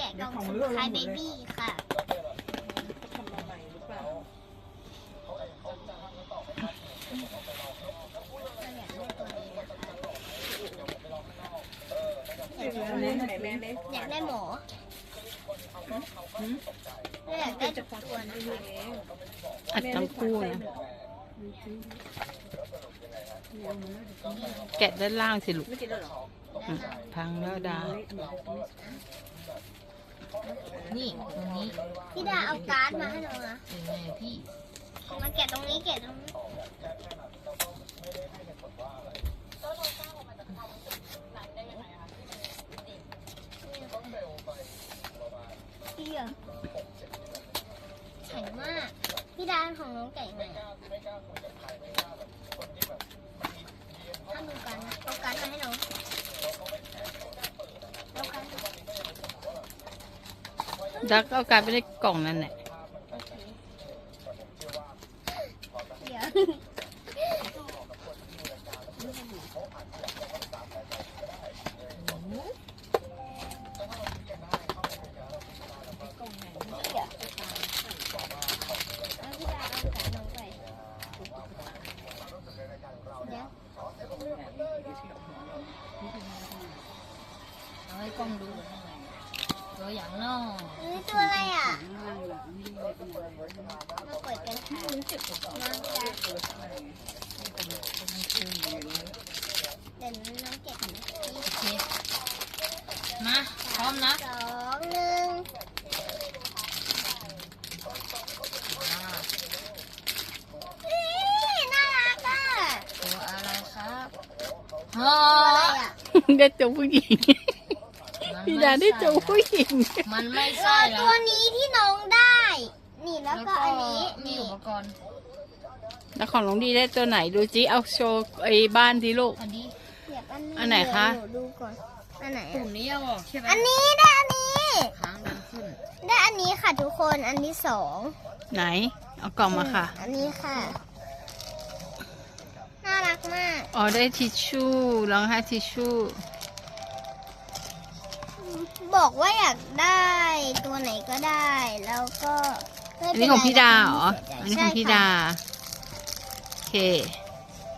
แกะกล่องสุดท้ายเบบี้ค่ะทำมาใหม่หรือเปล่าเราอยากได้ตัวนี้นะคะเล่นไหนแม่เล่นอยากได้หมอเราอยากได้ทุกตัวนะคะอัดทั้งคู่นะแกะด้านล่างสิลูกไม่กินแล้วหรออืมพังแล้วดานี่ตรงนี้ พี่ดาเอาการ์ดมาให้น้องนะเป็นไงพี่มาแกะตรงนี้แกะตรงนี้ พี่อะแข็งมาก พี่ดาของน้องแกะยังไงอะถ้าดูกันนะเอาการ์ดมาให้น้องเอาการ์ดมา ดักเอากายไปในกล่องนั่นแหละเอาให้กล้องดู ตัวอย่างนอกนี่ตัวอะไรอะมาเปิดกันค่ะน้องจ้าเดี๋ยวน้องเก็บนะโอเคมาพร้อมนะสองหนึ่งอ่านี่น่ารักอะตัวอะไรครับฮตัวอะไรอะได้ตัวผู้หญิงมัน พี่ม่ดาได้ใช่ตัวผู้หญิงมันไม่เอใช่อแล้ตัววนี้ที่น้องได้ นี่แล้วก็อันนี้มีนี่อุปกรณ์แล้วของน้องดีได้ตัวไหนดูจิเอาโชว์ไอ้บ้านที่ลูก อันนี้เสียบอันนี้อันไหนคะ เดี๋ยวหนูดูก่อนอันไหนปุ่อะมนี้เอาออกใช่ไหมอันนี้ได้อันนี้ ค้างดันขึ้น ได้อันนี้ค่ะทุกคนอันที่สองไหน เอากล่องมาค่ะ อันนี้ค่ะ น่ารักมาก อ๋อได้ทิชชู่ร้องไห้ทิชชู่ บอกว่าอยากได้ตัวไหนก็ได้ แล้วก็ไม่อันเป็นี้ไรของพี่ดาเหรอไม่อันนี้เสียใจของพี่ใช่ดาค่ะโอเค